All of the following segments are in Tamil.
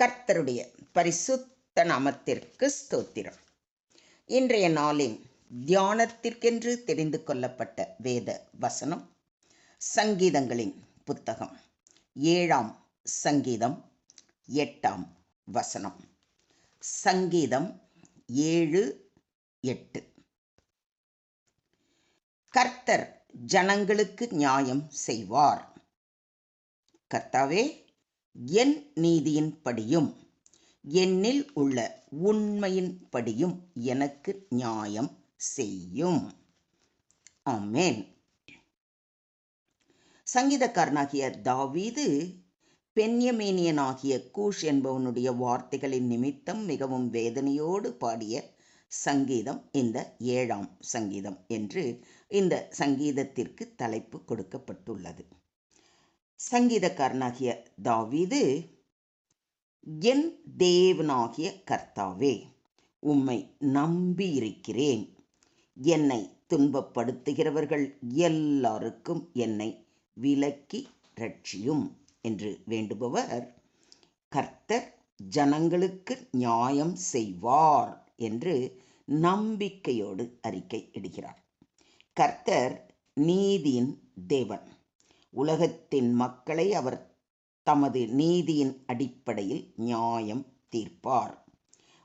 கர்த்தருடைய பரிசுத்த நாமத்திற்கு ஸ்தோத்திரம். இன்றைய நாளின் தியானத்திற்கென்று தெரிந்து கொள்ளப்பட்ட வேத வசனம் சங்கீதங்களின் புத்தகம். ஏழாம் சங்கீதம் எட்டாம் வசனம். சங்கீதம் ஏழு எட்டு. கர்த்தர் ஜனங்களுக்கு நியாயம் செய்வார். கர்த்தாவே என் நீதியின்படியும் என்னில் உள்ள உண்மையின்படியும் எனக்கு நியாயம் செய்யும். ஆமேன். சங்கீதக்காரனாகிய தாவீது பென்யமேனியனாகிய கூஷ் என்பவனுடைய வார்த்தைகளின் நிமித்தம் மிகவும் வேதனையோடு பாடிய சங்கீதம் இந்த ஏழாம் சங்கீதம் என்று இந்த சங்கீதத்திற்கு தலைப்பு கொடுக்கப்பட்டுள்ளது. சங்கீதக்காரனாகிய தாவீது என் தேவனாகிய கர்த்தாவே உம்மை நம்பியிருக்கிறேன். என்னை துன்பப்படுத்துகிறவர்கள் எல்லாருக்கும் என்னை விலக்கி ரட்சியும் என்று வேண்டுபவர் கர்த்தர் ஜனங்களுக்கு நியாயம் செய்வார் என்று நம்பிக்கையோடு அறிக்கை இடுகிறார். கர்த்தர் நீதியின் தேவன். உலகத்தின் மக்களை அவர் தமது நீதியின் அடிப்படையில் நியாயம் தீர்ப்பார்.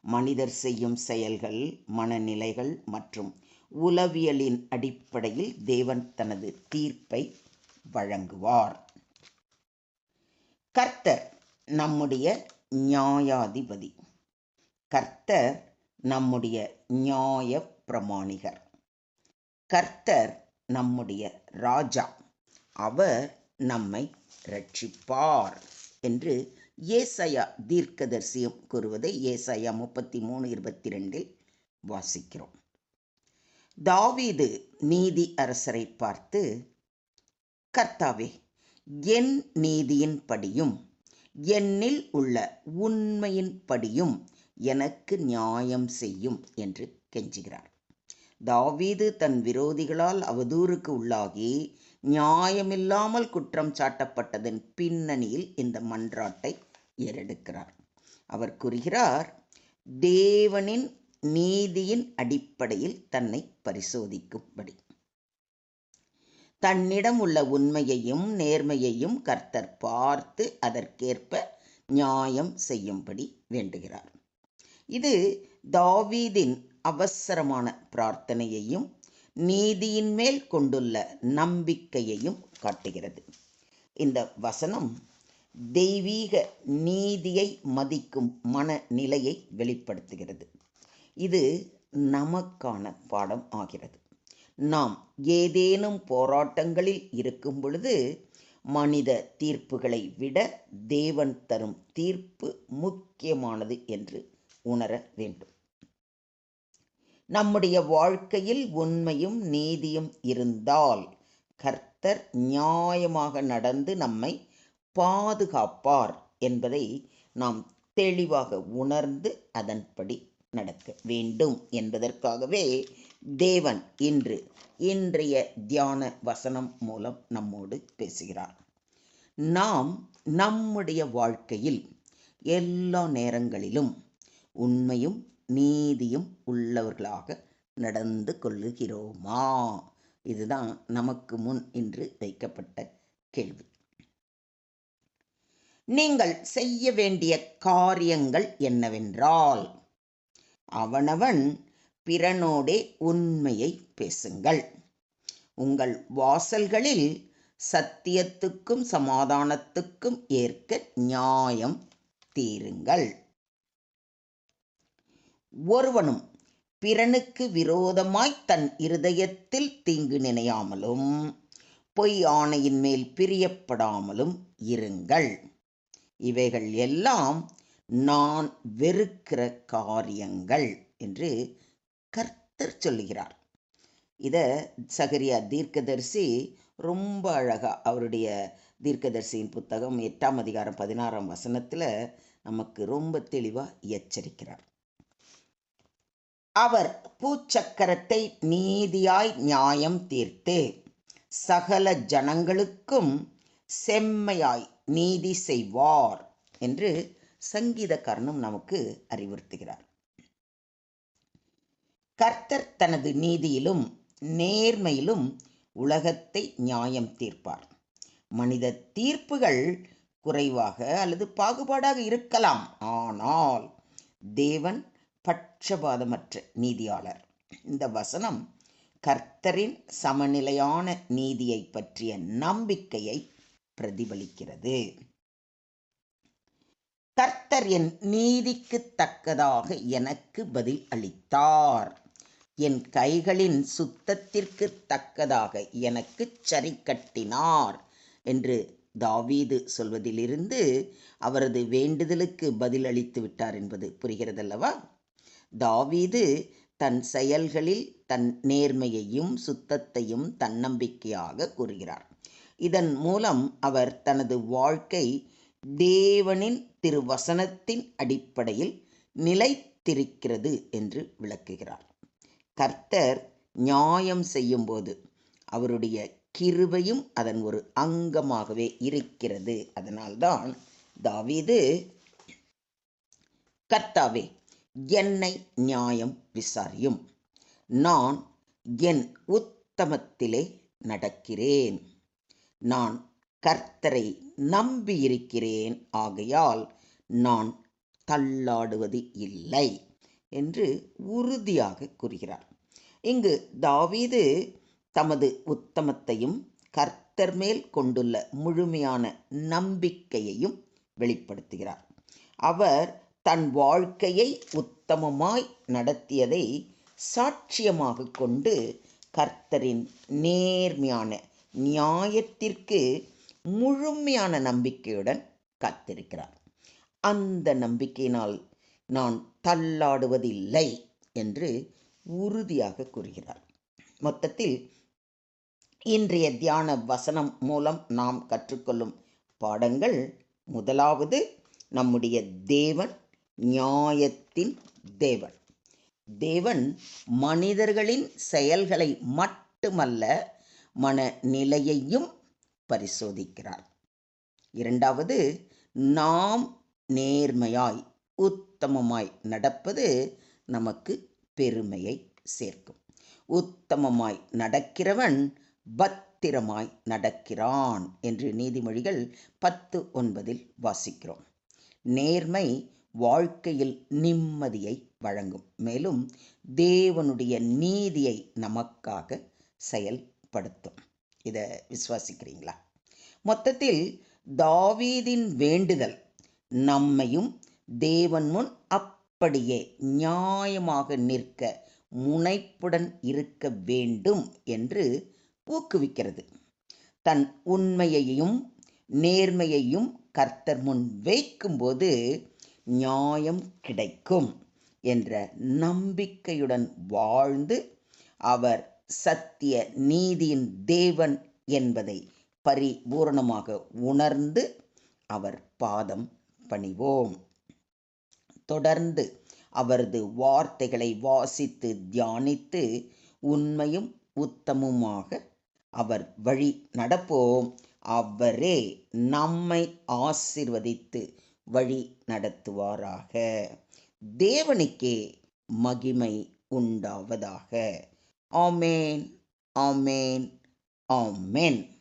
மனிதர் செய்யும் செயல்கள் மனநிலைகள் மற்றும் உளவியலின் அடிப்படையில் தேவன் தனது தீர்ப்பை வழங்குவார். கர்த்தர் நம்முடைய நியாயாதிபதி. கர்த்தர் நம்முடைய நியாய பிரமாணிகர் கர்த்தர் நம்முடைய ராஜா. அவர் நம்மை ரட்சிப்பார் என்று ஏசையா தீர்க்கதரிசியம் கூறுவதை ஏசையா முப்பத்தி மூணு இருபத்தி ரெண்டில் வாசிக்கிறோம். தாவீது நீதி அரசரை பார்த்து கர்த்தாவே என் நீதியின் படியும் என்னில் உள்ள உண்மையின் படியும் எனக்கு நியாயம் செய்யும் என்று கெஞ்சுகிறார். தாவீது தன் விரோதிகளால் அவதூறுக்கு உள்ளாகி நியாயமில்லாமல் குற்றம் சாட்டப்பட்டதன் பின்னணியில் இந்த மன்றாட்டை ஏறெடுக்கிறார். அவர் கூறுகிறார் தேவனின் நீதியின் அடிப்படையில் தன்னை பரிசோதிக்கும்படி. தன்னிடம் உள்ள உண்மையையும் நேர்மையையும் கர்த்தர் பார்த்து அதற்கேற்ப நியாயம் செய்யும்படி வேண்டுகிறார். இது தாவீதின் அவசரமான பிரார்த்தனையையும் நீதியின் மேல் கொண்டுள்ள நம்பிக்கையையும் காட்டுகிறது. இந்த வசனம் தெய்வீக நீதியை மதிக்கும் மனநிலையை வெளிப்படுத்துகிறது. இது நமக்கான பாடம் ஆகிறது. நாம் ஏதேனும் போராட்டங்களில் இருக்கும் பொழுது மனித தீர்ப்புகளை விட தேவன் தரும் தீர்ப்பு முக்கியமானது என்று உணர வேண்டும். நம்முடைய வாழ்க்கையில் உண்மையும் நீதியும் இருந்தால் கர்த்தர் நியாயமாக நடந்து நம்மை பாதுகாப்பார் என்பதை நாம் தெளிவாக உணர்ந்து அதன்படி நடக்க வேண்டும் என்பதற்காகவே தேவன் இன்று இன்றைய தியான வசனம் மூலம் நம்மோடு பேசுகிறார். நாம் நம்முடைய வாழ்க்கையில் எல்லா நேரங்களிலும் உண்மையும் நீதியும் உள்ளவர்களாக நடந்து கொள்ளுகிறோமா? இதுதான் நமக்கு முன் இன்று வைக்கப்பட்ட கேள்வி. நீங்கள் செய்ய வேண்டிய காரியங்கள் என்னவென்றால் அவனவன் பிறனோடே உண்மையை பேசுங்கள். உங்கள் வாசல்களில் சத்தியத்துக்கும் சமாதானத்துக்கும் ஏற்க நியாயம் தீருங்கள். ஒருவனும் பிறனுக்கு விரோதமாய் தன் இருதயத்தில் தீங்கு நினையாமலும் பொய் ஆணையின் மேல் பிரியப்படாமலும் இருங்கள். இவைகள் எல்லாம் நான் வெறுக்கிற காரியங்கள் என்று கர்த்தர் சொல்லுகிறார். இதை சகரியா தீர்க்கதரிசி ரொம்ப அழகாக அவருடைய தீர்க்கதரிசியின் புத்தகம் எட்டாம் அதிகாரம் பதினாறாம் வசனத்தில் நமக்கு ரொம்ப தெளிவாக எச்சரிக்கிறார். அவர் பூச்சக்கரத்தை நீதியாய் நியாயம் தீர்த்து சகல ஜனங்களுக்கும் செம்மையாய் நீதி செய்வார் என்று சங்கீதக்காரனும் நமக்கு அறிவுறுத்துகிறார். கர்த்தர் தனது நீதியிலும் நேர்மையிலும் உலகத்தை நியாயம் தீர்ப்பார். மனித தீர்ப்புகள் குறைவாக அல்லது பாகுபாடாக இருக்கலாம். ஆனால் தேவன் பட்சபாதமற்ற நீதியாளர். இந்த வசனம் கர்த்தரின் சமநிலையான நீதியை பற்றிய நம்பிக்கையை பிரதிபலிக்கிறது. கர்த்தர் என் நீதிக்கு தக்கதாக எனக்கு பதில் அளித்தார். என் கைகளின் சுத்தத்திற்கு தக்கதாக எனக்கு சரி கட்டினார் என்று தாவீது சொல்வதிலிருந்து அவரது வேண்டுதலுக்கு பதில் அளித்து விட்டார் என்பது புரிகிறதல்லவா? தாவீது தன் செயல்களில் தன் நேர்மையையும் சுத்தத்தையும் தன்னம்பிக்கையாக கூறுகிறார். இதன் மூலம் அவர் தனது வாழ்க்கை தேவனின் திருவசனத்தின் அடிப்படையில் நிலைத்திருக்கிறது என்று விளக்குகிறார். கர்த்தர் நியாயம் செய்யும்போது அவருடைய கிருபையும் அதன் ஒரு அங்கமாகவே இருக்கிறது. அதனால்தான் தாவீது கர்த்தாவே என்னை நியாயம் விசாரியும். நான் என் உத்தமத்திலே நடக்கிறேன். நான் கர்த்தரை நம்பியிருக்கிறேன். ஆகையால் நான் தள்ளாடுவது இல்லை என்று உறுதியாக கூறுகிறார். இங்கு தாவீது தமது உத்தமத்தையும் கர்த்தர் மேல் கொண்டுள்ள முழுமையான நம்பிக்கையையும் வெளிப்படுத்துகிறார். அவர் தன் வாழ்க்கையை உத்தமமாய் நடத்தியதை சாட்சியமாக கொண்டு கர்த்தரின் நேர்மையான நியாயத்திற்கு முழுமையான நம்பிக்கையுடன் காத்திருக்கிறார். அந்த நம்பிக்கையினால் நான் தள்ளாடுவதில்லை என்று உறுதியாக கூறுகிறார். மொத்தத்தில் இன்றைய தியான வசனம் மூலம் நாம் கற்றுக்கொள்ளும் பாடங்கள் முதலாவது நம்முடைய தேவன் நியாயத்தின் தேவன். தேவன் மனிதர்களின் செயல்களை மட்டுமல்ல மனநிலையையும் பரிசோதிக்கிறார். இரண்டாவது நாம் நேர்மையாய் உத்தமமாய் நடப்பது நமக்கு பெருமையை சேர்க்கும். உத்தமமாய் நடக்கிறவன் பத்திரமாய் நடக்கிறான் என்று நீதிமொழிகள் பத்து ஒன்பதில் வாசிக்கிறோம். நேர்மை வாழ்க்கையில் நிம்மதியை வழங்கும். மேலும் தேவனுடைய நீதியை நமக்காக செயல்படுத்தும். இதை விசுவாசிக்கிறீங்களா? மொத்தத்தில் தாவீதின் வேண்டுதல் நம்மையும் தேவன் முன் அப்படியே நியாயமாக நிற்க முனைப்புடன் இருக்க வேண்டும் என்று ஊக்குவிக்கிறது. தன் உண்மையையும் நேர்மையையும் கர்த்தர் முன் வைக்கும்போது நியாயம் கிடைக்கும் என்ற நம்பிக்கையுடன் வாழ்ந்து அவர் சத்திய நீதியின் தேவன் என்பதை பரிபூரணமாக உணர்ந்து அவர் பாதம் பணிவோம். தொடர்ந்து அவரது வார்த்தைகளை வாசித்து தியானித்து உண்மையும் உத்தமுமாக அவர் வழி நடப்போம். அவரே நம்மை ஆசிர்வதித்து வழி நடத்துவாராக. தேவனுக்கே மகிமை உண்டாவதாக. ஆமேன் ஆமேன் ஆமேன்.